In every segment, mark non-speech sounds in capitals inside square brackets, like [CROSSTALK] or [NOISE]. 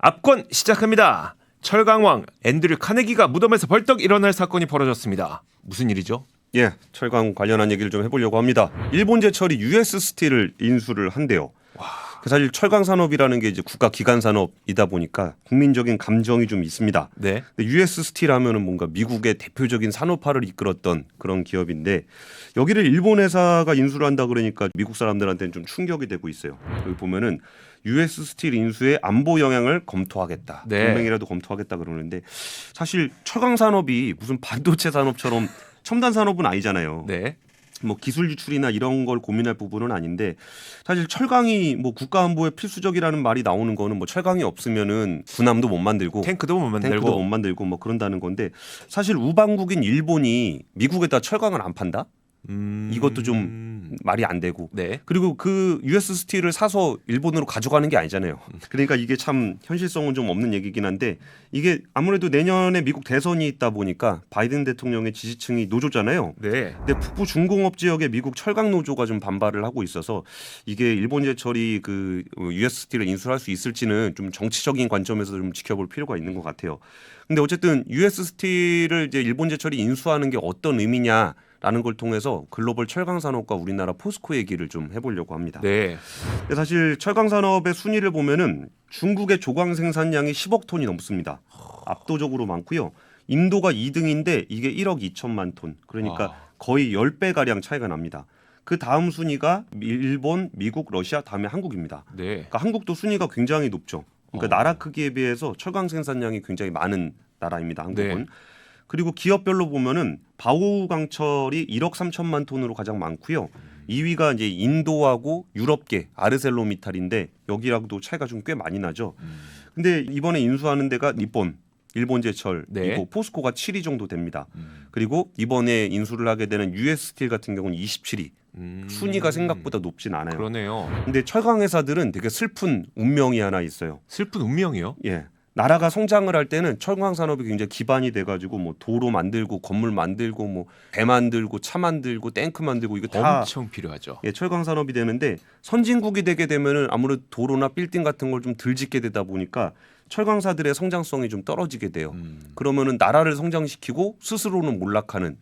압권 시작합니다. 철강왕 앤드류 카네기가 무덤에서 벌떡 일어날 사건이 벌어졌습니다. 무슨 일이죠? 예, 철강 관련한 얘기를 좀 해보려고 합니다. 일본 제철이 US 스틸을 인수를 한대요. 그 사실 철강 산업이라는 게 이제 국가 기관 산업이다 보니까 국민적인 감정이 좀 있습니다. 네. 근데 US 스틸 하면은 뭔가 미국의 대표적인 산업화를 이끌었던 그런 기업인데 여기를 일본 회사가 인수를 한다 그러니까 미국 사람들한테는 좀 충격이 되고 있어요. 여기 보면은 US 스틸 인수의 안보 영향을 검토하겠다. 네. 동맹이라도 검토하겠다 그러는데 사실 철강 산업이 무슨 반도체 산업처럼 첨단 산업은 아니잖아요. 네. 뭐 기술 유출이나 이런 걸 고민할 부분은 아닌데 사실 철강이 뭐 국가 안보에 필수적이라는 말이 나오는 거는 뭐 철강이 없으면은 군함도 못 만들고 탱크도 못 탱크도 못 만들고 만들고 뭐 그런다는 건데 사실 우방국인 일본이 미국에다 철강을 안 판다? 음... 이것도 좀 말이 안 되고 네. 그리고 그 US 스틸을 사서 일본으로 가져가는 게 아니잖아요. 그러니까 이게 참 현실성은 좀 없는 얘기긴 한데 이게 아무래도 내년에 미국 대선이 있다 보니까 바이든 대통령의 지지층이 노조잖아요. 네. 근데 북부 중공업 지역의 미국 철강 노조가 좀 반발을 하고 있어서 이게 일본 제철이 그 US 스틸을 인수할 수 있을지는 좀 정치적인 관점에서 좀 지켜볼 필요가 있는 것 같아요. 근데 어쨌든 US 스틸을 이제 일본 제철이 인수하는 게 어떤 의미냐? 라는 걸 통해서 글로벌 철강 산업과 우리나라 포스코 얘기를 좀 해보려고 합니다. 네. 근데 사실 철강 산업의 순위를 보면은 중국의 조광 생산량이 10억 톤이 넘습니다. 압도적으로 많고요. 인도가 2등인데 이게 1억 2천만 톤. 그러니까 와. 거의 10배 가량 차이가 납니다. 그 다음 순위가 일본, 미국, 러시아, 다음에 한국입니다. 네. 그러니까 한국도 순위가 굉장히 높죠. 그러니까 어. 나라 크기에 비해서 철강 생산량이 굉장히 많은 나라입니다. 한국은. 네. 그리고 기업별로 보면은 바오강철이 1억 3천만 톤으로 가장 많고요. 2위가 이제 인도하고 유럽계 아르셀로미탈인데 여기랑도 차이가 좀 꽤 많이 나죠. 음. 근데 이번에 인수하는 데가 니폰, 일본 제철, 네. 이고 포스코가 7위 정도 됩니다. 음. 그리고 이번에 인수를 하게 되는 US 스틸 같은 경우는 27위. 음. 순위가 생각보다 높진 않아요. 그러네요. 근데 철강 회사들은 되게 슬픈 운명이 하나 있어요. 슬픈 운명이요? 예. 나라가 성장을 할 때는 철강 산업이 굉장히 기반이 돼 가지고 뭐 도로 만들고 건물 만들고 뭐 배 만들고 차 만들고 탱크 만들고 이거 다 엄청 필요하죠. 예, 철강 산업이 되는데 선진국이 되게 되면은 아무래도 도로나 빌딩 같은 걸 좀 덜 짓게 되다 보니까 철강사들의 성장성이 좀 떨어지게 돼요. 음. 그러면은 나라를 성장시키고 스스로는 몰락하는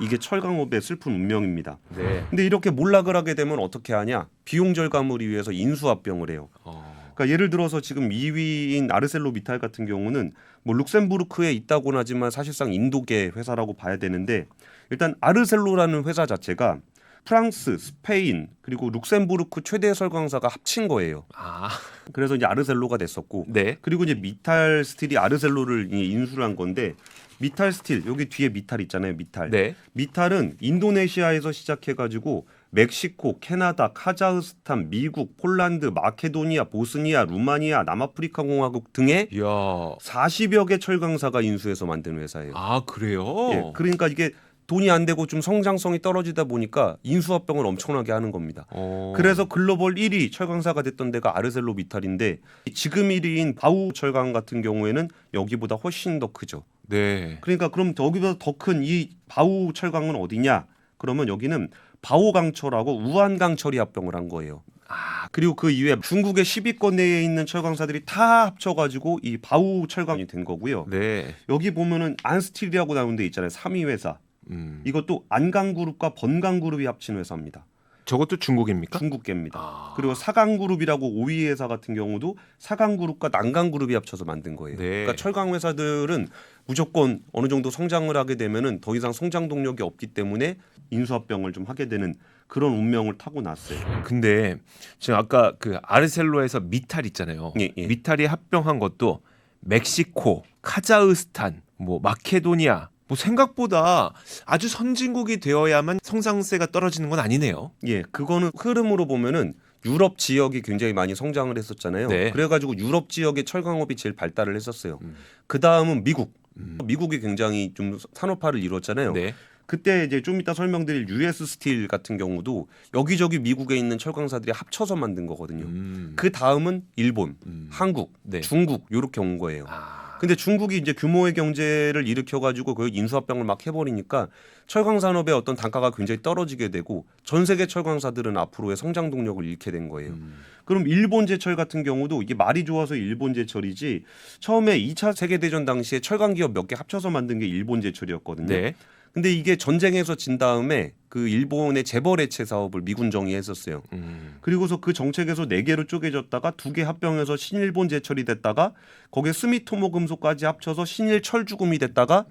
이게 철강업의 슬픈 운명입니다. 네. 근데 이렇게 몰락을 하게 되면 어떻게 하냐? 비용 절감을 위해서 인수합병을 해요. 어. 그러니까 예를 들어서 지금 2위인 아르셀로 미탈 같은 경우는 뭐 룩셈부르크에 있다고는 하지만 사실상 인도계 회사라고 봐야 되는데 일단 아르셀로라는 회사 자체가 프랑스, 스페인 그리고 룩셈부르크 최대 설광사가 합친 거예요. 아. 그래서 이제 아르셀로가 됐었고 네. 그리고 이제 미탈 스틸이 아르셀로를 인수를 한 건데 미탈 스틸 여기 뒤에 미탈 있잖아요. 미탈. 네. 미탈은 인도네시아에서 시작해가지고 멕시코, 캐나다, 카자흐스탄, 미국, 폴란드, 마케도니아, 보스니아, 루마니아, 남아프리카 공화국 등의 이야. 40여 개 철강사가 인수해서 만든 회사예요. 아, 그래요? 예, 그러니까 이게 돈이 안 되고 좀 성장성이 떨어지다 보니까 인수합병을 엄청나게 하는 겁니다. 어. 그래서 글로벌 1위 철강사가 됐던 데가 아르셀로 미탈인데 지금 1위인 바우 철강 같은 경우에는 여기보다 훨씬 더 크죠. 네. 그러니까 그럼 여기보다 더 큰 이 바우 철강은 어디냐? 그러면 여기는 바오강철하고 우한강철이 합병을 한 거예요. 아, 그리고 그 이후에 중국의 10위권 내에 있는 철강사들이 다 합쳐가지고 이 바우 철강이 된 거고요. 네. 여기 보면은 안스틸이라고 나오는 데 있잖아요. 3위 회사. 음. 이것도 안강그룹과 번강그룹이 합친 회사입니다. 저것도 중국입니까? 중국계입니다. 아. 그리고 사강그룹이라고 5위 회사 같은 경우도 사강그룹과 난강그룹이 합쳐서 만든 거예요. 네. 그러니까 철강 회사들은 무조건 어느 정도 성장을 하게 되면은 더 이상 성장 동력이 없기 때문에 인수합병을 좀 하게 되는 그런 운명을 타고 났어요. 근데 지금 아까 그 아르셀로에서 미탈 있잖아요. 예, 예. 미탈이 합병한 것도 멕시코, 카자흐스탄, 뭐 마케도니아 뭐 생각보다 아주 선진국이 되어야만 성장세가 떨어지는 건 아니네요. 예, 그거는 흐름으로 보면은 유럽 지역이 굉장히 많이 성장을 했었잖아요. 네. 그래가지고 유럽 지역의 철강업이 제일 발달을 했었어요. 음. 그 다음은 미국. 음. 미국이 굉장히 좀 산업화를 이뤘잖아요. 네. 그때 이제 좀 이따 설명드릴 US 스틸 같은 경우도 여기저기 미국에 있는 철강사들이 합쳐서 만든 거거든요. 음. 그 다음은 일본, 음. 한국, 네. 중국 요렇게 온 거예요. 아. 근데 중국이 이제 규모의 경제를 일으켜 가지고 그 인수합병을 막 해버리니까 철강 산업의 어떤 단가가 굉장히 떨어지게 되고 전 세계 철강사들은 앞으로의 성장 동력을 잃게 된 거예요. 음. 그럼 일본 제철 같은 경우도 이게 말이 좋아서 일본 제철이지 처음에 2차 세계 대전 당시에 철강 기업 몇 개 합쳐서 만든 게 일본 제철이었거든요. 네. 근데 이게 전쟁에서 진 다음에 그 일본의 재벌 해체 사업을 미군정이 했었어요. 음. 그리고서 그 정책에서 네 개로 쪼개졌다가 두 개 합병해서 신일본 제철이 됐다가 거기에 스미토모 금속까지 합쳐서 신일 철주금이 됐다가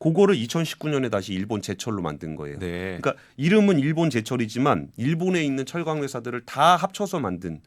그거를 2019년에 다시 일본 제철로 만든 거예요. 네. 그러니까 이름은 일본 제철이지만 일본에 있는 철강 회사들을 다 합쳐서 만든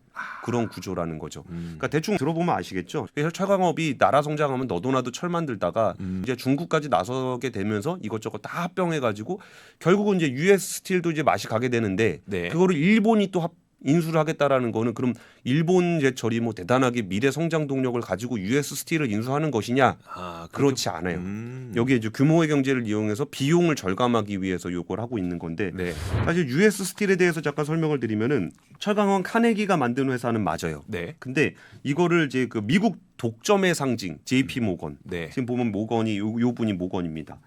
그런 구조라는 거죠. 음. 그러니까 대충 들어보면 아시겠죠. 그래서 철강업이 나라 성장하면 너도나도 철 만들다가 음. 이제 중국까지 나서게 되면서 이것저것 다 합병해가지고 결국은 이제 US 스틸도 이제 맛이 가게 되는데 네. 그거를 일본이 또 합, 인수를 하겠다라는 거는 그럼 일본 제철이 뭐 대단하게 미래 성장 동력을 가지고 US 스틸을 인수하는 것이냐? 아, 그렇지 않아요. 음. 여기에 이제 규모의 경제를 이용해서 비용을 절감하기 위해서 요걸 하고 있는 건데 네. 사실 US 스틸에 대해서 잠깐 설명을 드리면은 철강원 카네기가 만든 회사는 맞아요. 네. 근데 이거를 이제 그 미국 독점의 상징 JP 모건 네. 지금 보면 모건이 요, 요 분이 모건입니다.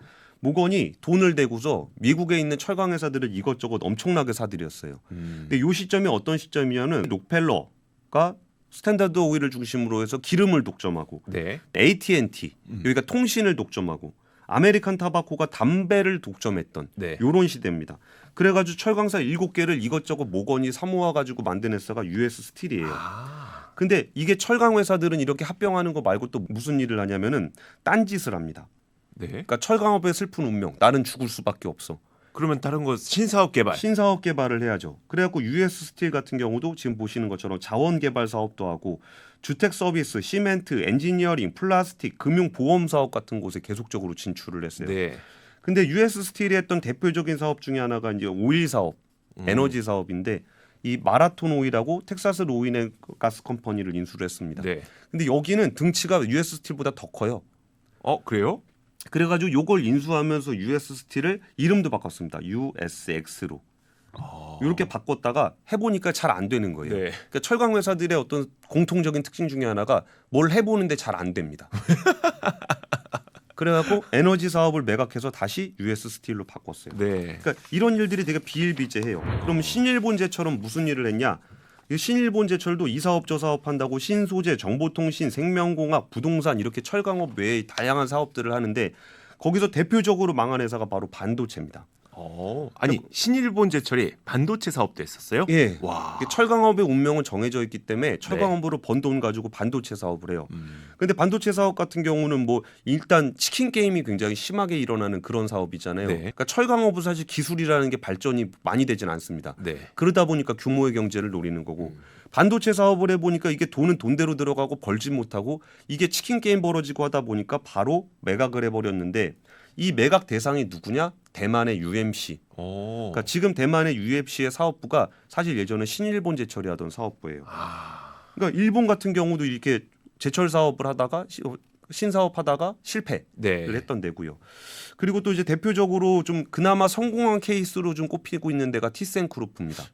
모건이 돈을 대고서 미국에 있는 철강 회사들을 이것저것 엄청나게 사들였어요. 음. 근데 요 시점이 어떤 시점이냐면 록펠러가 스탠다드 오일을 중심으로 해서 기름을 독점하고 네. AT&T 음. 여기가 통신을 독점하고 아메리칸 타바코가 담배를 독점했던 네. 요런 시대입니다. 그래가지고 철강사 일곱 개를 이것저것 모건이 사모아 가지고 만든 회사가 US 스틸이에요. 아. 근데 이게 철강 회사들은 이렇게 합병하는 거 말고 또 무슨 일을 하냐면은 딴짓을 합니다. 네. 그러니까 철강업의 슬픈 운명. 나는 죽을 수밖에 없어. 그러면 다른 거 신사업 개발. 신사업 개발을 해야죠. 그래갖고 US 스틸 같은 경우도 지금 보시는 것처럼 자원 개발 사업도 하고 주택 서비스, 시멘트, 엔지니어링, 플라스틱, 금융 보험 사업 같은 곳에 계속적으로 진출을 했어요. 네. 근데 US 스틸이 했던 대표적인 사업 중에 하나가 이제 오일 사업, 음. 에너지 사업인데 이 마라톤 오일하고 텍사스 로이네 가스 컴퍼니를 인수를 했습니다. 네. 근데 여기는 등치가 US 스틸보다 더 커요. 어, 그래요? 그래가지고 요걸 인수하면서 US 스틸을 이름도 바꿨습니다. USX로 어. 이렇게 바꿨다가 해보니까 잘 안 되는 거예요. 네. 그러니까 철강 회사들의 어떤 공통적인 특징 중에 하나가 뭘 해보는데 잘 안 됩니다. [LAUGHS] 그래갖고 에너지 사업을 매각해서 다시 US 스틸로 바꿨어요. 네. 그러니까 이런 일들이 되게 비일비재해요. 그럼 신일본제처럼 무슨 일을 했냐? 이 신일본제철도 이 사업 저 사업 한다고 신소재, 정보통신, 생명공학, 부동산 이렇게 철강업 외에 다양한 사업들을 하는데 거기서 대표적으로 망한 회사가 바로 반도체입니다. 어. 아니, 신일본 제철이 반도체 사업도 했었어요? 예. 와. 이게 철강업의 운명은 정해져 있기 때문에 철강업으로 번 돈 가지고 반도체 사업을 해요. 음. 근데 반도체 사업 같은 경우는 뭐 일단 치킨 게임이 굉장히 심하게 일어나는 그런 사업이잖아요. 네. 그러니까 철강업은 사실 기술이라는 게 발전이 많이 되진 않습니다. 네. 그러다 보니까 규모의 경제를 노리는 거고 음. 반도체 사업을 해 보니까 이게 돈은 돈대로 들어가고 벌지 못하고 이게 치킨 게임 벌어지고 하다 보니까 바로 매각을 해 버렸는데 이 매각 대상이 누구냐? 대만의 UMC. 어. 그러니까 지금 대만의 UMC의 사업부가 사실 예전에 신일본 제철이 하던 사업부예요. 아. 그러니까 일본 같은 경우도 이렇게 제철 사업을 하다가 시- 신사업 하다가 실패를 네. 했던 데고요. 그리고 또 이제 대표적으로 좀 그나마 성공한 케이스로 좀 꼽히고 있는 데가 티센크루프입니다.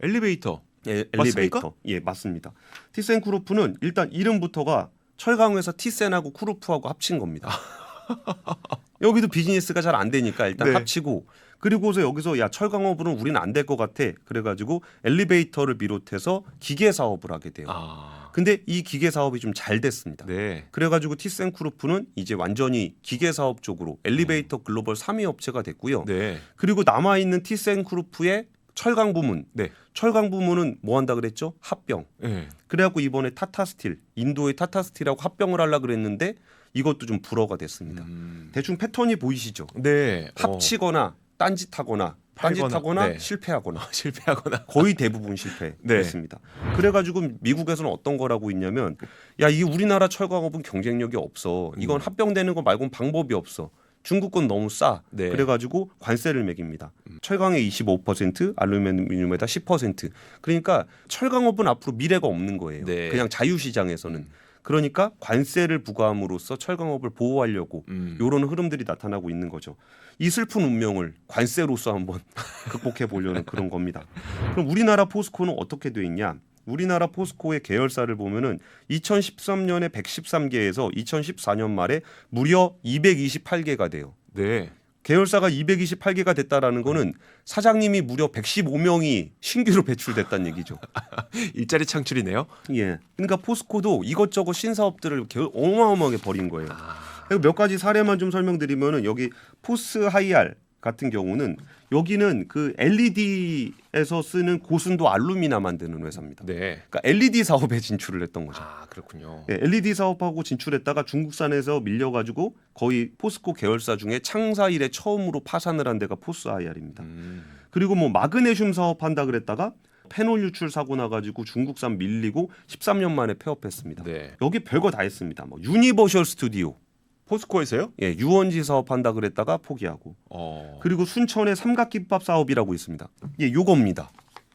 엘리베이터. 예, 맞습니까? 엘리베이터. 예, 맞습니다. 티센크루프는 일단 이름부터가 철강회사 티센하고 쿠루프하고 합친 겁니다. [LAUGHS] [LAUGHS] 여기도 비즈니스가 잘 안 되니까 일단 네. 합치고 그리고서 여기서 야 철강업으로는 우리는 안 될 것 같아. 그래가지고 엘리베이터를 비롯해서 기계 사업을 하게 돼요. 아. 근데 이 기계 사업이 좀 잘 됐습니다. 네. 그래가지고 티센크루프는 이제 완전히 기계 사업 쪽으로 엘리베이터 글로벌 3위 업체가 됐고요. 네. 그리고 남아 있는 티센크루프의 철강 부문, 네. 철강 부문은 뭐 한다 그랬죠? 합병. 네. 그래갖고 이번에 타타스틸, 인도의 타타스틸하고 합병을 하려 그랬는데 이것도 좀 불어가 됐습니다. 음. 대충 패턴이 보이시죠? 네. 어. 합치거나 딴짓하거나 팔거나, 딴짓하거나 네. 실패하거나 [LAUGHS] 실패하거나. 거의 대부분 실패했습니다. [LAUGHS] 그래가지고 미국에서는 어떤 거라고 있냐면 야 이게 우리나라 철강업은 경쟁력이 없어. 이건 음. 합병되는 거 말고는 방법이 없어. 중국 건 너무 싸. 네. 그래가지고 관세를 매깁니다. 철강에 25%, 알루미늄에다 10%. 그러니까 철강업은 앞으로 미래가 없는 거예요. 네. 그냥 자유시장에서는. 그러니까 관세를 부과함으로써 철강업을 보호하려고 음. 이런 흐름들이 나타나고 있는 거죠. 이 슬픈 운명을 관세로서 한번 [LAUGHS] 극복해 보려는 그런 겁니다. 그럼 우리나라 포스코는 어떻게 돼 있냐? 우리나라 포스코의 계열사를 보면은 2013년에 113개에서 2014년 말에 무려 228개가 돼요. 네. 계열사가 228개가 됐다라는 거는 사장님이 무려 115명이 신규로 배출됐다는 얘기죠. [LAUGHS] 일자리 창출이네요. 예. 그러니까 포스코도 이것저것 신사업들을 겨- 어마어마하게 벌인 거예요. 아. 몇 가지 사례만 좀 설명드리면은 여기 포스 하이알 같은 경우는 여기는 그 LED에서 쓰는 고순도 알루미나 만드는 회사입니다. 네. 그러니까 LED 사업에 진출을 했던 거죠. 아 그렇군요. 예, LED 사업하고 진출했다가 중국산에서 밀려가지고 거의 포스코 계열사 중에 창사 이래 처음으로 파산을 한 데가 포스 하이알입니다. 음. 그리고 뭐 마그네슘 사업한다 그랬다가 페놀 유출 사고 나가지고 중국산 밀리고 13년 만에 폐업했습니다. 네. 여기 별거 다 했습니다. 뭐 유니버셜 스튜디오, 포스코에서요? 예, 유원지 사업한다 그랬다가 포기하고 어. 그리고 순천의 삼각김밥 사업이라고 있습니다. 예, 요겁니다.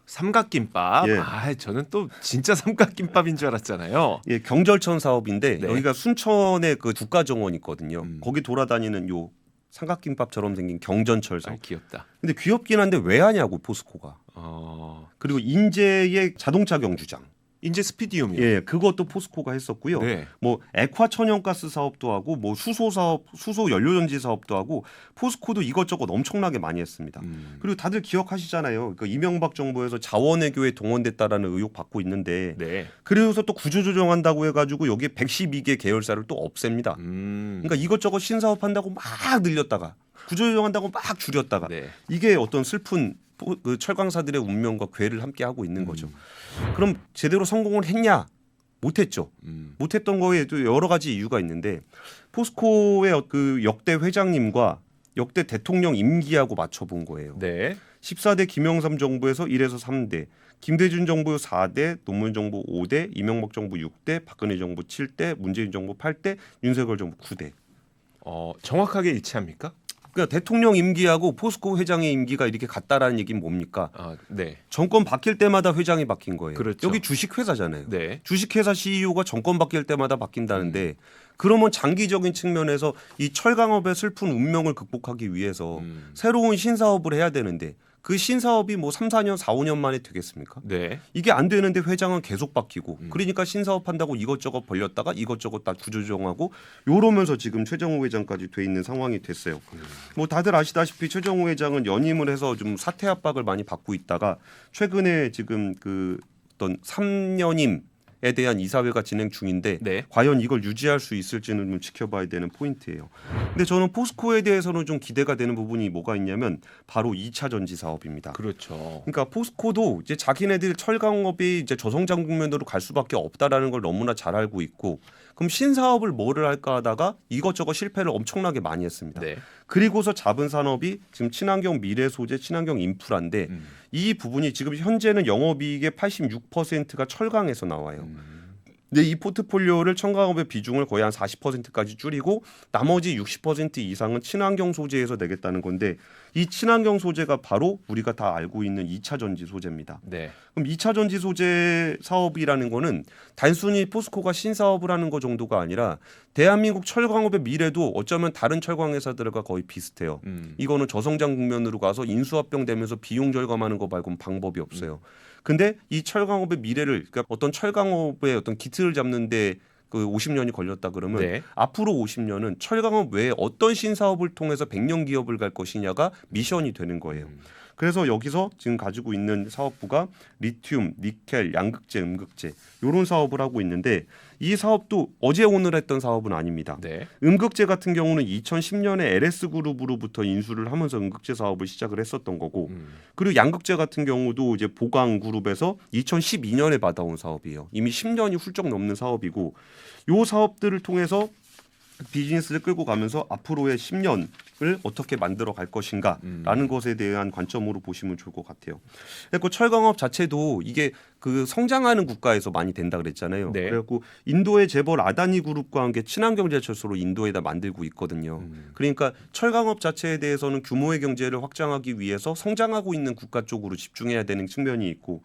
삼각김밥. 예. 아 저는 또 진짜 삼각김밥인 줄 알았잖아요. 예, 경절천 사업인데 네. 여기가 순천에 그 국가정원 있거든요. 음. 거기 돌아다니는 요 삼각김밥처럼 생긴 경전철 아 사업. 귀엽다. 근데 귀엽긴 한데 왜 하냐고 포스코가. 어. 그리고 인제의 자동차 경주장. 인제 스피디움이요. 예, 그것도 포스코가 했었고요. 네. 뭐 액화 천연가스 사업도 하고 뭐 수소 사업, 수소 연료 전지 사업도 하고 포스코도 이것저것 엄청나게 많이 했습니다. 음. 그리고 다들 기억하시잖아요. 그 이명박 정부에서 자원외교에 동원됐다라는 의혹 받고 있는데 네. 그래서 또 구조조정한다고 해가지고 여기 112개 계열사를 또 없앱니다. 음. 그러니까 이것저것 신사업한다고 막 늘렸다가 구조조정한다고 막 줄였다가 네. 이게 어떤 슬픈 포- 그 철강사들의 운명과 괴를 함께 하고 있는 거죠. 음. 그럼 제대로 성공을 했냐? 못했죠. 음. 못했던 거에도 여러 가지 이유가 있는데 포스코의 그 역대 회장님과 역대 대통령 임기하고 맞춰본 거예요. 네. 14대 김영삼 정부에서 1에서 3대, 김대중 정부 4대, 노무현 정부 5대, 이명박 정부 6대, 박근혜 정부 7대, 문재인 정부 8대, 윤석열 정부 9대. 어 정확하게 일치합니까? 그러니까 대통령 임기하고 포스코 회장의 임기가 이렇게 같다라는 얘기는 뭡니까? 아 네. 정권 바뀔 때마다 회장이 바뀐 거예요. 그렇죠. 여기 주식 회사잖아요. 네. 주식회사 CEO가 정권 바뀔 때마다 바뀐다는데 그러면 장기적인 측면에서 이 철강업의 슬픈 운명을 극복하기 위해서 음. 새로운 신사업을 해야 되는데 그 신사업이 뭐 3, 4년, 4, 5년 만에 되겠습니까? 네. 이게 안 되는데 회장은 계속 바뀌고 음. 그러니까 신사업 한다고 이것저것 벌렸다가 이것저것 다 구조조정하고 요러면서 지금 최정호 회장까지 돼 있는 상황이 됐어요. 음. 뭐 다들 아시다시피 최정호 회장은 연임을 해서 좀 사퇴 압박을 많이 받고 있다가 최근에 지금 그 어떤 3년임에 대한 이사회가 진행 중인데 네. 과연 이걸 유지할 수 있을지는 좀 지켜봐야 되는 포인트예요. 근데 저는 포스코에 대해서는 좀 기대가 되는 부분이 뭐가 있냐면 바로 2차 전지 사업입니다. 그렇죠. 그러니까 포스코도 이제 자기네들 철강업이 이제 저성장 국면으로 갈 수밖에 없다라는 걸 너무나 잘 알고 있고 그럼 신사업을 뭐를 할까 하다가 이것저것 실패를 엄청나게 많이 했습니다. 네. 그리고서 잡은 산업이 지금 친환경 미래 소재, 친환경 인프라인데 음. 이 부분이 지금 현재는 영업이익의 86%가 철강에서 나와요. 음. 근데 이 포트폴리오를 첨가업의 비중을 거의 한 40%까지 줄이고 나머지 60% 이상은 친환경 소재에서 내겠다는 건데 이 친환경 소재가 바로 우리가 다 알고 있는 2차 전지 소재입니다. 네. 그럼 2차 전지 소재 사업이라는 거는 단순히 포스코가 신사업을 하는 거 정도가 아니라 대한민국 철강업의 미래도 어쩌면 다른 철강 회사들과 거의 비슷해요. 음. 이거는 저성장 국면으로 가서 인수합병 되면서 비용 절감하는 거 말고는 방법이 없어요. 근데 이 철강업의 미래를 그러니까 어떤 철강업의 어떤 기틀을 잡는데 그 50년이 걸렸다 그러면 네. 앞으로 50년은 철강업 외에 어떤 신사업을 통해서 100년 기업을 갈 것이냐가 미션이 되는 거예요. 음. 그래서 여기서 지금 가지고 있는 사업부가 리튬, 니켈, 양극재, 음극재 이런 사업을 하고 있는데 이 사업도 어제 오늘 했던 사업은 아닙니다. 네. 음극재 같은 경우는 2010년에 LS 그룹으로부터 인수를 하면서 음극재 사업을 시작을 했었던 거고 음. 그리고 양극재 같은 경우도 이제 보강 그룹에서 2012년에 받아온 사업이에요. 이미 10년이 훌쩍 넘는 사업이고 요 사업들을 통해서 비즈니스를 끌고 가면서 앞으로의 10년을 어떻게 만들어 갈 것인가라는 것에 대한 관점으로 보시면 좋을 것 같아요. 그리고 철강업 자체도 이게 그 성장하는 국가에서 많이 된다 그랬잖아요. 네. 그래갖고 인도의 재벌 아다니 그룹과 함께 친환경 제 철소로 인도에다 만들고 있거든요. 음. 그러니까 철강업 자체에 대해서는 규모의 경제를 확장하기 위해서 성장하고 있는 국가 쪽으로 집중해야 되는 측면이 있고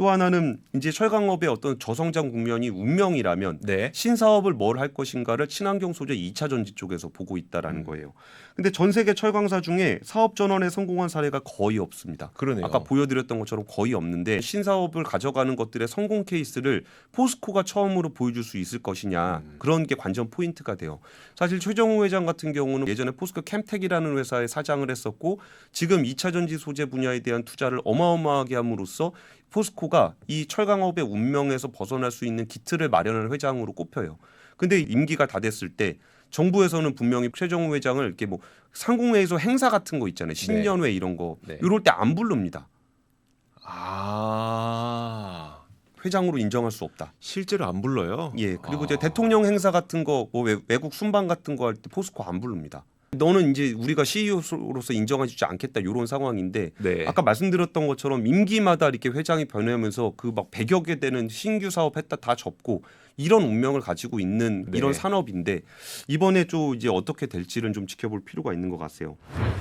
또 하나는 이제 철강업의 어떤 저성장 국면이 운명이라면 네. 신사업을 뭘 할 것인가를 친환경 소재 2차 전지 쪽에서 보고 있다라는 음. 거예요. 근데 전 세계 철강사 중에 사업 전환에 성공한 사례가 거의 없습니다. 그러네요. 아까 보여드렸던 것처럼 거의 없는데 신사업을 가져가는 것들의 성공 케이스를 포스코가 처음으로 보여줄 수 있을 것이냐 음. 그런 게 관전 포인트가 돼요. 사실 최정우 회장 같은 경우는 예전에 포스코 캠텍이라는 회사의 사장을 했었고 지금 2차 전지 소재 분야에 대한 투자를 어마어마하게 함으로써 포스코가 이 철강업의 운명에서 벗어날 수 있는 기틀을 마련하는 회장으로 꼽혀요. 근데 임기가 다 됐을 때 정부에서는 분명히 최정우 회장을 이렇게 뭐 상공회에서 행사 같은 거 있잖아요. 신년회 이런 거 네. 이럴 때 안 부릅니다. 아. 회장으로 인정할 수 없다. 실제로 안 불러요. 예. 그리고 아. 이제 대통령 행사 같은 거, 뭐 외- 외국 순방 같은 거 할 때 포스코 안 부릅니다. 너는 이제 우리가 CEO로서 인정해주지 않겠다 이런 상황인데 네. 아까 말씀드렸던 것처럼 임기마다 이렇게 회장이 변하면서 그 막 100여 개 되는 신규 사업 했다 다 접고 이런 운명을 가지고 있는 네. 이런 산업인데 이번에 좀 이제 어떻게 될지는 좀 지켜볼 필요가 있는 것 같아요.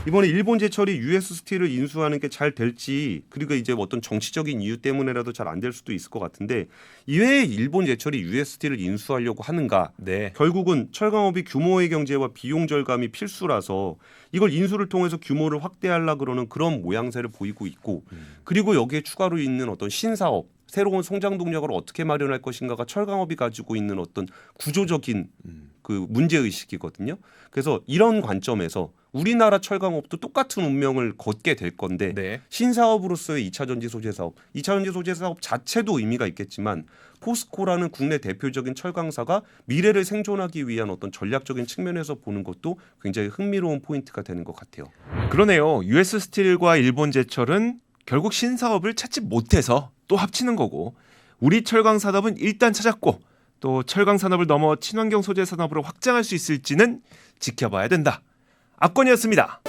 이번에 일본 제철이 US 스틸을 인수하는 게 잘 될지 그리고 이제 어떤 정치적인 이유 때문에라도 잘 안 될 수도 있을 것 같은데 이외에 일본 제철이 US 스틸을 인수하려고 하는가 네. 결국은 철강업이 규모의 경제와 비용 절감이 필수라서 이걸 인수를 통해서 규모를 확대하려 그러는 그런 모양새를 보이고 있고 그리고 여기에 추가로 있는 어떤 신사업 새로운 성장 동력을 어떻게 마련할 것인가가 철강업이 가지고 있는 어떤 구조적인 음. 그 문제 의식이거든요. 그래서 이런 관점에서 우리나라 철강업도 똑같은 운명을 걷게 될 건데 네. 신사업으로서의 2차 전지 소재 사업, 2차 전지 소재 사업 자체도 의미가 있겠지만 포스코라는 국내 대표적인 철강사가 미래를 생존하기 위한 어떤 전략적인 측면에서 보는 것도 굉장히 흥미로운 포인트가 되는 것 같아요. 그러네요. US 스틸과 일본 제철은 결국 신사업을 찾지 못해서 또 합치는 거고 우리 철강 산업은 일단 찾았고 또 철강 산업을 넘어 친환경 소재 산업으로 확장할 수 있을지는 지켜봐야 된다. 압권이었습니다.